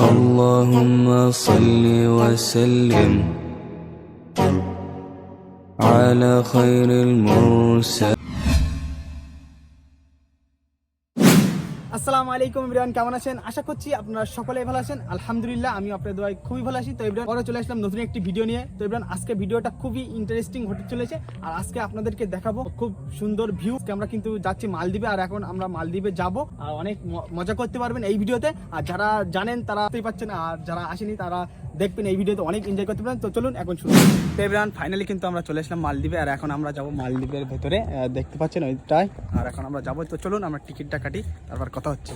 اللهم صل وسلم على خير المرسلين. আসসালামু আলাইকুম ইব্রাহিম কেমন আছেন? আশা করছি আপনারা সকলে ভালো আছেন। আলহামদুলিল্লাহ আমি আপনাদের দোয়ায় খুবই ভালো আছি। তো ইব্রাহিম পরে চলে আসলাম নতুন একটি ভিডিও নিয়ে। তো ইব্রাহিম আজকে ভিডিওটা খুবই ইন্টারেস্টিং হতে চলেছে। আর আজকে আপনাদেরকে দেখাবো খুব সুন্দর ভিউ আমরা কিন্তু যাচ্ছি মালদ্বীপে, আর এখন আমরা মালদ্বীপে যাব। আর অনেক মজা করতে পারবেন এই ভিডিওতে আর যারা জানেন, তারা পাচ্ছেন আর যারা আসেনি, তারা দেখবেন এই ভিডিওতে অনেক এনজয় করতে পারেন। তো চলুন, এখন শুরু। ইব্রাহিম ফাইনালি কিন্তু আমরা চলে আসলাম মালদ্বীপে, আর এখন আমরা যাব মালদ্বীপের ভেতরে দেখতে পাচ্ছেন ওইটাই। আর এখন আমরা যাব, তো চলুন আমরা টিকিটটা কাটি, তারপর কথা হচ্ছে।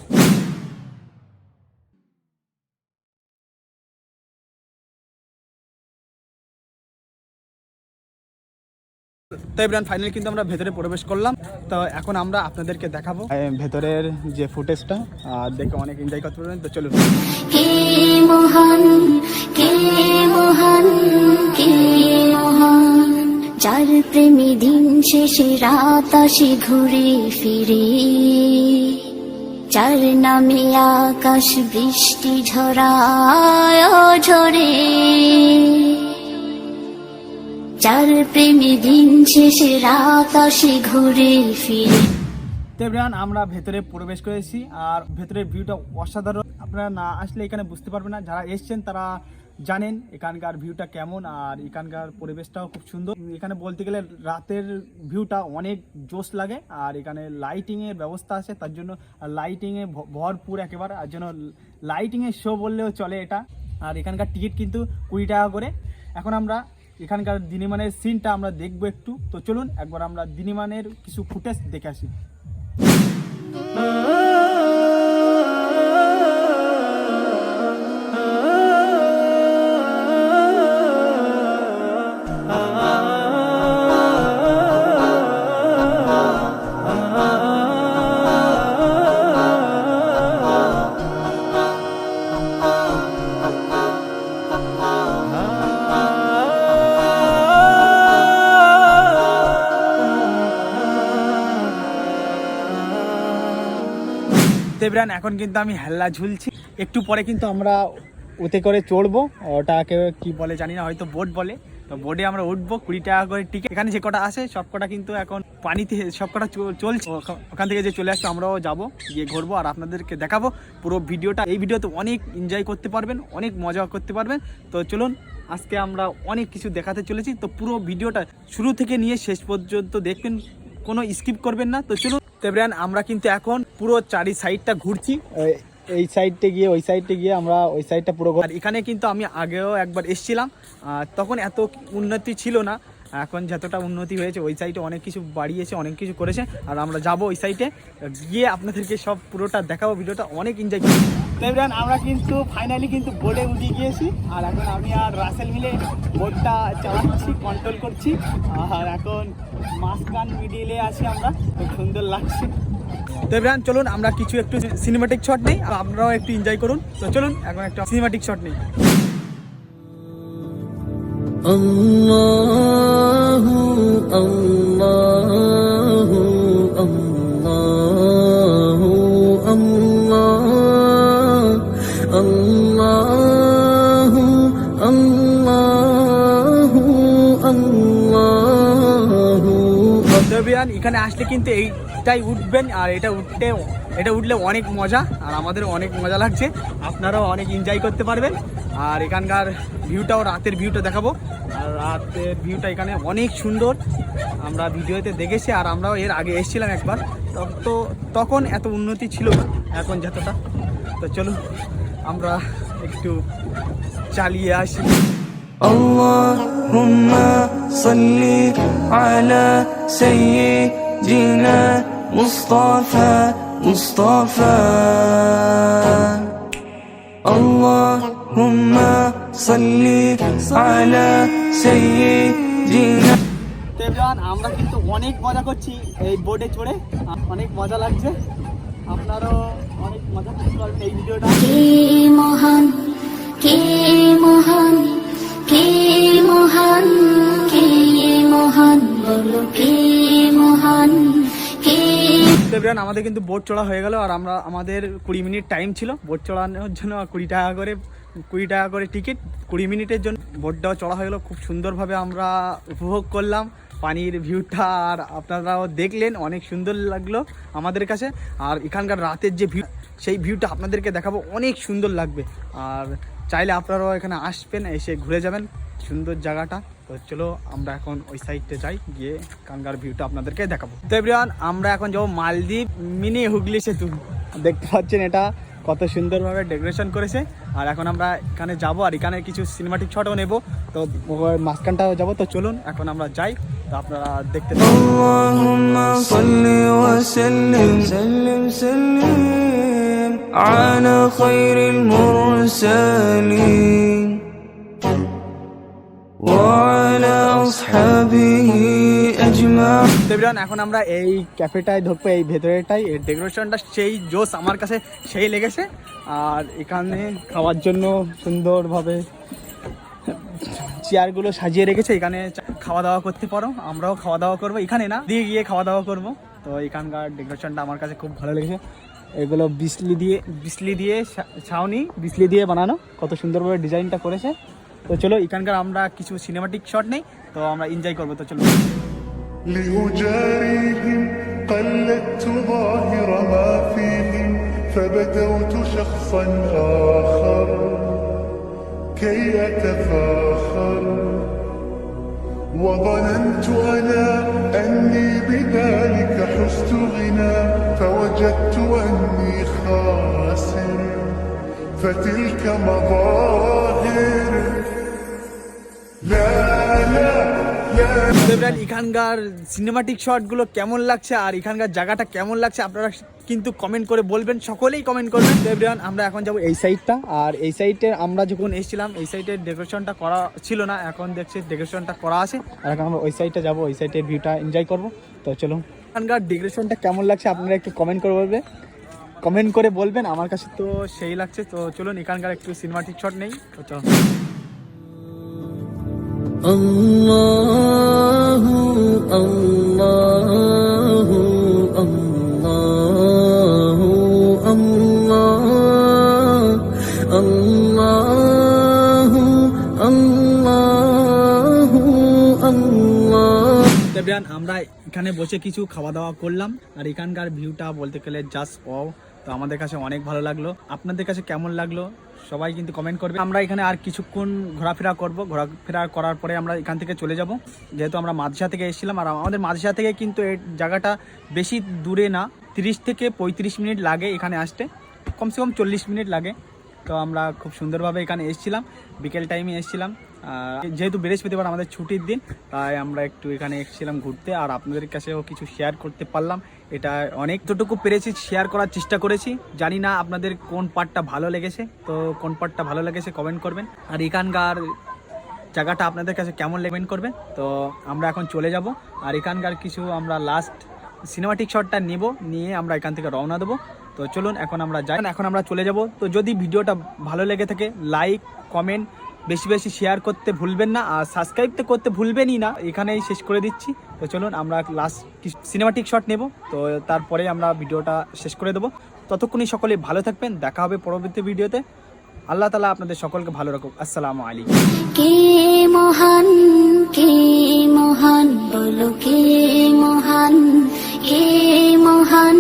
তো ইব্রাহিম ফাইনালি কিন্তু আমরা ভেতরে প্রবেশ করলাম। তো এখন আমরা আপনাদেরকে দেখাবো। ভেতরের যে ফুটেজটা আর দেখে অনেক এনজয় করতে পারবেন। তো চলুন। যার প্রেমী দিন শেষে রাত আসে ঘুরে ফিরে। যার নামে আকাশ বৃষ্টি ঝরায় ঝরে। যার প্রেমী দিন শেষে রাত আসে ঘুরে ফিরে। আমরা ভেতরে প্রবেশ করেছি আর ভেতরের ভিউটা অসাধারণ। আপনারা না আসলে এখানে বুঝতে পারবেন না। যারা এসছেন, তারা জানেন এখানকার ভিউটা কেমন আর এখানকার পরিবেশটাও খুব সুন্দর। এখানে বলতে গেলে রাতের ভিউটা অনেক জোশ লাগে আর এখানে লাইটিং এর ব্যবস্থা আছে, তার জন্য লাইটিং এ ভ- ভরপুর একেবারে। আর জন্য লাইটিং এর শো বললেও চলে এটা। আর এখানকার টিকিট কিন্তু কুড়ি টাকা করে। এখন আমরা এখানকার দিনিমানের সিনটা আমরা দেখব একটু। তো চলুন, একবার আমরা দিনিমানের কিছু ফুটেজ দেখে আসি। দেবরান, এখন কিন্তু আমি হেল্লা ঝুলছি। একটু পরে কিন্তু আমরা ওতে করে চড়বো। ওটাকে কি বলে জানি না, হয়তো বোট বলে। তো বোটে আমরা উঠবো, কুড়ি টাকা করে টিকিট এখানে যে কটা আসে সব কটা কিন্তু এখন পানিতে, সব কটা চলছে। ওখা- ওখান থেকে যে চলে আসছে, আমরাও যাব, গিয়ে ঘুরবো আর আপনাদেরকে দেখাবো পুরো ভিডিওটা। এই ভিডিওতে অনেক এনজয় করতে পারবেন, অনেক মজা করতে পারবেন। তো চলুন, আজকে আমরা অনেক কিছু দেখাতে চলেছি। তো পুরো ভিডিওটা শুরু থেকে নিয়ে শেষ পর্যন্ত দেখবেন, কোনো স্কিপ করবেন না। তো চলুন তেবরান আমরা কিন্তু এখন পুরো চারি সাইডটা ঘুরছি। এই- সাইডটা গিয়ে ওই সাইডে গিয়ে আমরা ওই সাইডটা পুরো ঘুর- আর এখানে কিন্তু আমি আগেও একবার এসছিলাম তখন এত উন্নতি ছিল না। এখন যতটা উন্নতি হয়েছে ওই সাইডে অনেক কিছু বাড়িয়েছে অনেক কিছু করেছে। আর আমরা যাব ওই সাইডে গিয়ে আপনাদেরকে সব পুরোটা দেখাবো ভিডিওটা অনেক এনজয় করছি দেবরান আমরা কিন্তু ফাইনালি কিন্তু বোর্ডে উঠে গিয়েছি। আর এখন আমি আর রাসেল মিলে বোর্ডটা চালাচ্ছি কন্ট্রোল করছি। আর এখন মাসকান মিডিলে আছি আমরা খুব সুন্দর লাগছে। দেবরান চলুন, আমরা কিছু একটু সিনেমাটিক শট নেই, আর আপনারাও একটু এনজয় করুন। তো চলুন, এখন একটা সিনেমাটিক শট নেই। আল্লাহু আল্লাহ। এখানে আসলে কিন্তু এইটাই উঠবেন আর এটা উঠতে এটা উঠলে অনেক মজা আর আমাদের অনেক মজা লাগছে আপনারাও অনেক এনজয় করতে পারবেন আর এখানকার ভিউটাও রাতের ভিউটা দেখাবো আর রাতের ভিউটা এখানে অনেক সুন্দর আমরা ভিডিওতে দেখেছি আর আমরাও এর আগে এসেছিলাম একবার তখন তো তখন এত উন্নতি ছিল না এখন যতটা তো চলুন আমরা একটু চালিয়ে আসি اللهم صل على سيدنا مصطفى مصطفى اللهم صل على سيدنا দেবজান আমরা কিন্তু অনেক মজা করছি এই বোটে চড়ে আ- অনেক মজা লাগছে আপনারাও অনেক মজা করতে পারবেন এই ভিডিওটা কে মহান কে মহান কে মহান তো আমাদের কিন্তু বোট চড়া হয়ে গেল আর আমরা, আমাদের কুড়ি মিনিট টাইম ছিল। বোট চড়ানোর জন্য কুড়ি টাকা করে, কুড়ি টাকা করে টিকিট কুড়ি মিনিটের জন্য বোটটাও চড়া হয়ে গেলো। খুব সুন্দরভাবে আমরা উপভোগ করলাম। পানির ভিউটা আর আপনারাও দেখলেন, অনেক সুন্দর লাগল আমাদের কাছে। আর এখানকার রাতের যে ভিউ সেই ভিউটা আপনাদেরকে দেখাবো, অনেক সুন্দর লাগবে। আর চাইলে আপনারাও এখানে আসবেন, এসে ঘুরে যাবেন। সুন্দর জায়গাটা। তো চলো আমরা এখন ওই সাইডে যাই গিয়ে কানগার ভিউটা আপনাদেরকে দেখাবো তো এভরিওয়ান আমরা এখন যাবো মালদ্বীপ মিনি হুগলি সেতু দেখতে পাচ্ছেন এটা কত সুন্দরভাবে ডেকোরেশন করেছে আর এখন আমরা এখানে যাব আর এখানে কিছু সিনেমাটিক শটও নেব তো ওই মাঝখানটাও যাবো তো চলুন এখন আমরা যাই তো আপনারা দেখতে পাবেন اللهم صل وسلم سلم سلم على خير المرسلين এখন আমরা এই ক্যাফেটায় ঢুকবো, এই ভেতরেটাই। এর ডেকোরেশনটা সেই জোস আমার কাছে সেই লেগেছে। আর এখানে খাওয়ার জন্য সুন্দরভাবে চেয়ারগুলো সাজিয়ে রেখেছে। এখানে খাওয়া দাওয়া করতে পারো, আমরাও খাওয়া দাওয়া করব। এখানে না, দিয়ে গিয়ে খাওয়া দাওয়া করব। তো এখানকার ডেকোরেশনটা আমার কাছে খুব ভালো লেগেছে। এগুলো বিসলি দিয়ে বিসলি দিয়ে ছাউনি, বিসলি দিয়ে বানানো। কত সুন্দরভাবে ডিজাইনটা করেছে। তো চলো এখানকার আমরা কিছু সিনেমাটিক শট নেই তো আমরা এনজয় করবো তো চলো لأجاريهم قلدت ظاهر ما فيهم فبدوت شخصا آخر كي أتفاخر وظننت أنا أني بذلك حزت غنى فوجدت أني خاسر فتلك مظاهر দেবরান এখানকার সিনেমাটিক শটগুলো কেমন লাগছে আর এখানকার জায়গাটা কেমন লাগছে আপনারা কিন্তু কমেন্ট করে বলবেন, সকলেই কমেন্ট করবেন। দেবরান আমরা এখন যাব এই সাইডটা আর এই সাইডে আমরা যখন এসেছিলাম, এই সাইডে ডেকোরেশনটা করা ছিল না, এখন দেখছি ডেকোরেশনটা করা আছে আর এখন আমরা ওই সাইডটা যাব, ওই সাইডের ভিউটা এনজয় করব। তো চলো এখানকার ডেকোরেশনটা কেমন লাগছে আপনারা একটু কমেন্ট করে বলবেন। কমেন্ট করে বলবেন, আমার কাছে তো সেই লাগছে। তো চলুন এখানকার একটু সিনেমাটিক শট নেই। তো চলো Allah আমরা এখানে বসে কিছু খাওয়া দাওয়া করলাম। আর এখানকার ভিউটা বলতে গেলে জাস্ট পাও তো আমাদের কাছে অনেক ভালো লাগল। আপনাদের কাছে কেমন লাগল? সবাই কিন্তু কমেন্ট করবে। আমরা এখানে আর কিছুক্ষণ ঘোরাফেরা করব। ঘোরাফেরা করার পরে আমরা এখান থেকে চলে যাব। যেহেতু আমরা মাঝা থেকে এসেছিলাম, আর আমাদের মাঝা থেকে কিন্তু এই জায়গাটা বেশি দূরে না। তিরিশ থেকে পঁয়ত্রিশ মিনিট লাগে এখানে আসতে। কমসে কম চল্লিশ মিনিট লাগে। তো আমরা খুব সুন্দরভাবে এখানে এসেছিলাম। বিকেল টাইমে এসেছিলাম। যেহেতু বৃহস্পতিবার আমাদের ছুটির দিন, তাই আমরা একটু এখানে এসেছিলাম ঘুরতে। আর আপনাদের কাছেও কিছু শেয়ার করতে পারলাম। এটা অনেক যতটুকু পেরেছি শেয়ার করার চেষ্টা করেছি। জানি না আপনাদের কোন পার্টটা ভালো লেগেছে, তো কোন পার্টটা ভালো লেগেছে কমেন্ট করবেন। আর এখানকার জায়গাটা আপনাদের কাছে কেমন লেগেন করবেন, তো আমরা এখন চলে যাব। আর এখানকার কিছু আমরা লাস্ট সিনেমাটিক শটটা নেব, নিয়ে আমরা এখান থেকে রওনা দেবো। তো চলুন, এখন আমরা যাই। এখন আমরা চলে যাব। তো যদি ভিডিওটা ভালো লেগে থাকে লাইক কমেন্ট বেশি বেশি শেয়ার করতে ভুলবেন না আর সাবস্ক্রাইব তো করতে ভুলবেনই না। এখানেই শেষ করে দিচ্ছি। তো চলুন আমরা লাস্ট সিনেমাটিক শট নেব। তো তারপরে আমরা ভিডিওটা শেষ করে দেবো। ততক্ষণই সকলে ভালো থাকবেন। দেখা হবে পরবর্তী ভিডিওতে। আল্লাহ তালা আপনাদের সকলকে ভালো রাখুক। আসসালামু আলাইকুম। কে মহান কে মহান বলো, কে মহান কে মহান